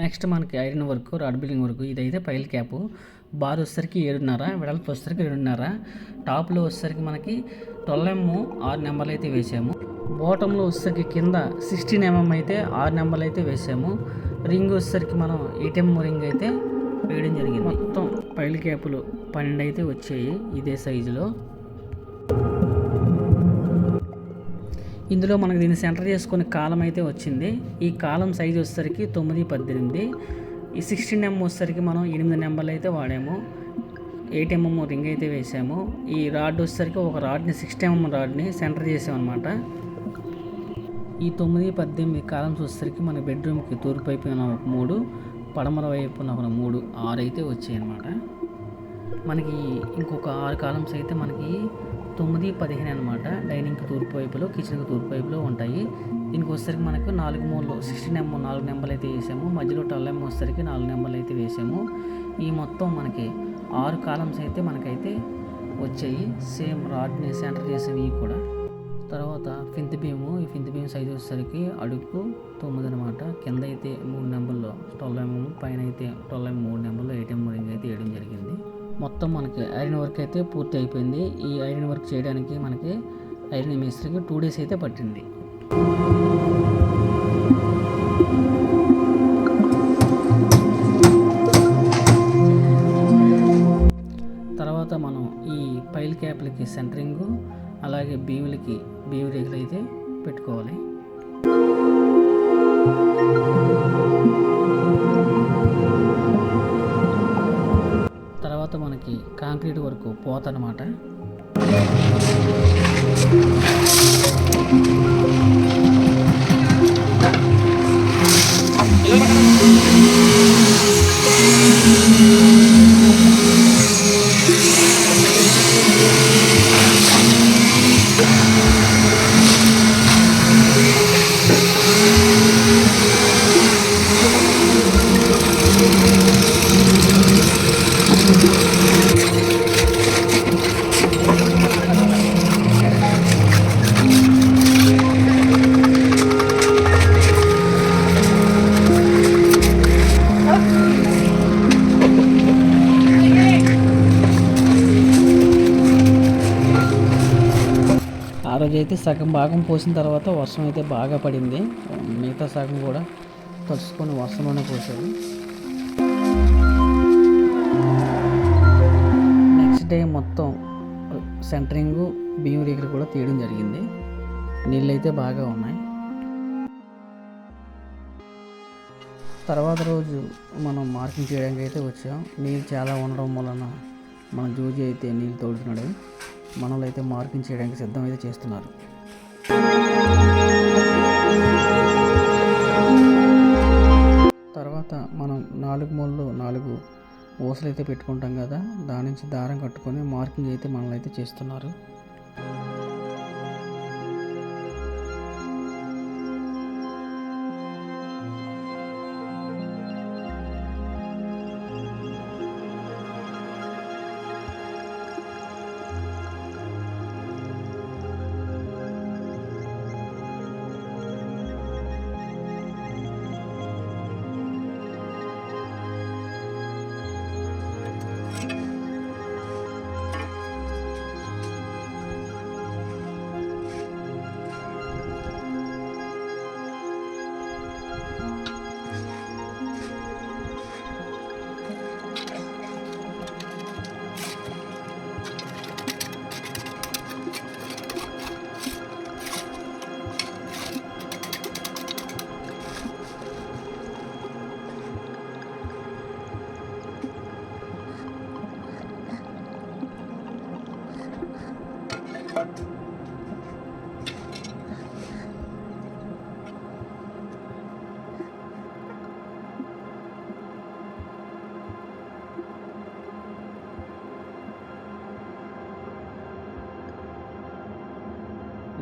Next మనకి iron work rod building work ఇదైతే pile cap. Bar వచ్చేసరికి ఏడున్నర వెడల్పు వచ్చేసరికి రెండున్నర. టాప్లో వచ్చేసరికి మనకి ట్వెల్వ్ ఎంఎం ఆరు నెంబర్లు అయితే వేసాము. బాటంలో వచ్చేసరికి కింద సిక్స్టీన్ ఎంఎం అయితే ఆరు నెంబర్లు అయితే వేసాము. రింగ్ వచ్చేసరికి మనం ఎయిట్ రింగ్ అయితే వేయడం జరిగింది. మొత్తం పైల్ క్యాపులు పన్నెండు అయితే వచ్చాయి ఇదే సైజులో. ఇందులో మనకు దీన్ని సెంటర్ చేసుకునే కాలం అయితే వచ్చింది. ఈ కాలం సైజ్ వచ్చేసరికి తొమ్మిది పద్దెనిమిది. ఈ సిక్స్టీన్ ఎం వచ్చేసరికి మనం ఎనిమిది నెంబర్లు అయితే వాడాము. ఎయిట్ ఎంఎం రింగ్ అయితే వేసాము. ఈ రాడ్ వచ్చేసరికి ఒక రాడ్ని సిక్స్టీ ఎంఎం రాడ్ని సెంటర్ చేసామన్నమాట. ఈ తొమ్మిది పద్దెనిమిది కాలమ్స్ వచ్చేసరికి మన బెడ్రూమ్కి తూర్పు వైపున ఒక మూడు పడమర వైపున ఒక మూడు ఆరు అయితే వచ్చాయి అన్నమాట మనకి ఇంకొక ఆరు కాలమ్స్ అయితే మనకి తొమ్మిది పదిహేను అనమాట డైనింగ్కి తూర్పు వైపులో కిచెన్కి తూర్పు వైపులో ఉంటాయి. దీనికి వచ్చేసరికి మనకు నాలుగు మూలలో సిక్స్టీన్ ఎం నాలుగు నెంబర్లు అయితే వేసాము. మధ్యలో ట్వెల్వ్ ఎం వచ్చేసరికి నాలుగు నెంబర్లు అయితే వేసాము. ఈ మొత్తం మనకి ఆరు కాలమ్స్ అయితే మనకైతే వచ్చాయి. సేమ్ రాడ్ని సెంటర్ చేసేవి కూడా. తర్వాత ఫింత్ బీము ఈ ఫింత్ బీమ్ సైజ్ వచ్చేసరికి అడుగు తొమ్మిది అనమాట కింద అయితే మూడు నెంబర్లో ట్వెల్వ్ ఎంఎం పైన అయితే ట్వెల్వ్ ఎంఎం మూడు నెంబర్లో ఏటీఎం రింగ్ అయితే వేయడం జరిగింది. మొత్తం మనకి ఐరన్ వర్క్ అయితే పూర్తి అయిపోయింది. ఈ ఐరన్ వర్క్ చేయడానికి మనకి ఐరన్ మేస్త్రికి టూ డేస్ అయితే పట్టింది. తర్వాత మనం ఈ పైల్ క్యాప్లకి సెంటరింగ్ అలాగే బీవులకి బీవు రేగులు అయితే పెట్టుకోవాలి. కాంక్రీట్ వరకు పోత సగం భాగం పోసిన తర్వాత వర్షం అయితే బాగా పడింది. మిగతా సగం కూడా తడుచుకొని వర్షంలోనే పోసారు నెక్స్ట్ డే మొత్తం సెంటరింగ్ బియ్యం రేకులు కూడా తీయడం జరిగింది. నీళ్ళు అయితే బాగా ఉన్నాయి. తర్వాత రోజు మనం మార్కింగ్ చేయడానికి అయితే వచ్చాం. నీళ్ళు చాలా ఉండడం వలన మన జూజీ అయితే నీళ్ళు తోడుతున్నాడు. మనలో అయితే మార్కింగ్ చేయడానికి సిద్ధం అయితే చేస్తున్నారు. తర్వాత మనం నాలుగు మూలలు నాలుగు ఊసలు అయితే పెట్టుకుంటాం కదా దాని నుంచి దారం కట్టుకొని మార్కింగ్ అయితే మనల్ని అయితే చేస్తున్నారు.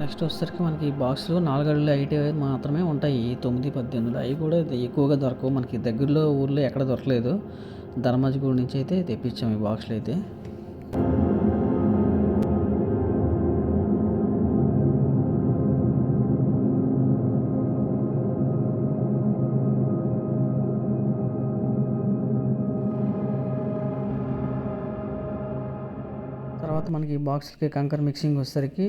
నెక్స్ట్ వచ్చేసరికి మనకి ఈ బాక్స్లో నాలుగు అడుగులు ఐటీ మాత్రమే ఉంటాయి. తొమ్మిది పద్దెనిమిది అవి కూడా ఎక్కువగా దొరకవు. మనకి దగ్గరలో ఊర్లో ఎక్కడ దొరకలేదు. ధర్మాజిగూడ నుంచి అయితే తెప్పించాం ఈ బాక్స్లో అయితే తర్వాత మనకి బాక్స్కి కంకర్ మిక్సింగ్ వచ్చేసరికి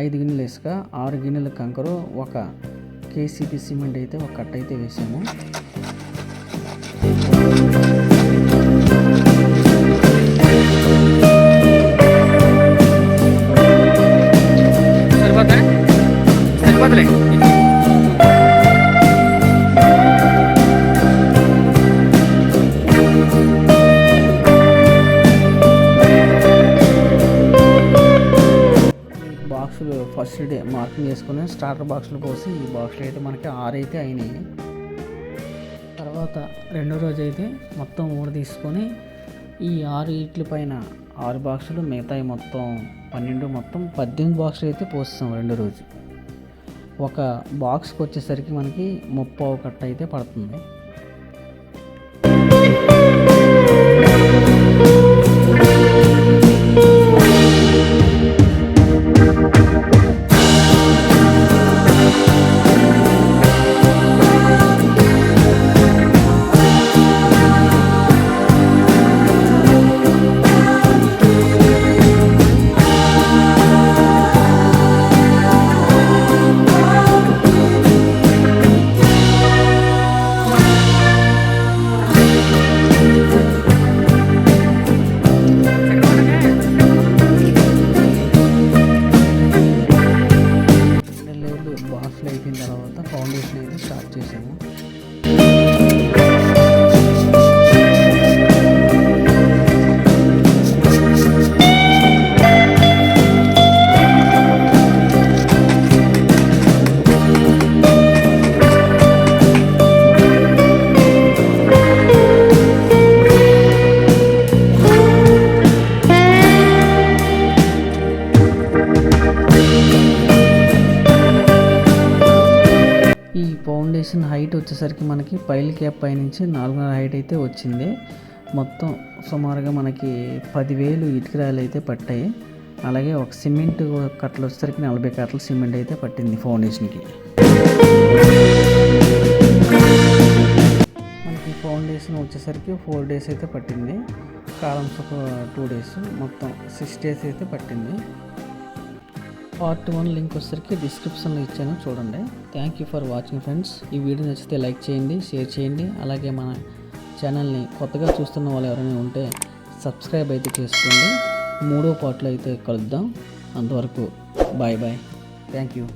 ఐదు గిన్నెలు ఇసుక ఆరు గిన్నెల కంకరు ఒక కేసీపీ సిమెంట్ అయితే ఒక కట్ట అయితే వేసాము. స్టార్టర్ బాక్సులు పోసి ఈ బాక్సులు అయితే మనకి ఆరు అయితే అయినాయి. తర్వాత రెండో రోజు అయితే మొత్తం ఊడ తీసుకొని ఈ ఆరు ఇట్ల పైన ఆరు బాక్సులు మిగతాయి మొత్తం పన్నెండు మొత్తం పద్దెనిమిది బాక్సులు అయితే పోస్తాం రెండో రోజు. ఒక బాక్స్కి వచ్చేసరికి మనకి ముప్పావు కట్ట అయితే పడుతుంది. ఫౌండేషన్ అయితే స్టార్ట్ చేశాము. ఈ ఫౌండేషన్ హైట్ వచ్చేసరికి మనకి పైల్ క్యాప్ పైనుంచి నాలుగున్నర హైట్ అయితే వచ్చింది. మొత్తం సుమారుగా మనకి పదివేలు ఇటుకరాయలు అయితే పట్టాయి. అలాగే ఒక సిమెంట్ కట్టలు వచ్చేసరికి నలభై కట్టలు సిమెంట్ అయితే పట్టింది ఫౌండేషన్కి. మనకి ఫౌండేషన్ వచ్చేసరికి ఫోర్ డేస్ అయితే పట్టింది. కాలమ్స్ ఒక టూ డేస్ మొత్తం సిక్స్ డేస్ అయితే పట్టింది. పార్ట్ వన్ లింక్ వచ్చేసరికి డిస్క్రిప్షన్లో ఇచ్చాను చూడండి. Thank you for watching friends ఈ వీడియో నచ్చితే లైక్ చేయండి షేర్ చేయండి. అలాగే మన ఛానల్ని కొత్తగా చూస్తున్న వాళ్ళు ఎవరైనా ఉంటే సబ్స్క్రైబ్ అయితే చేసుకోండి. మూడో పార్ట్లో అయితే కలుద్దాం. అంతవరకు బాయ్ బాయ్ థ్యాంక్ యూ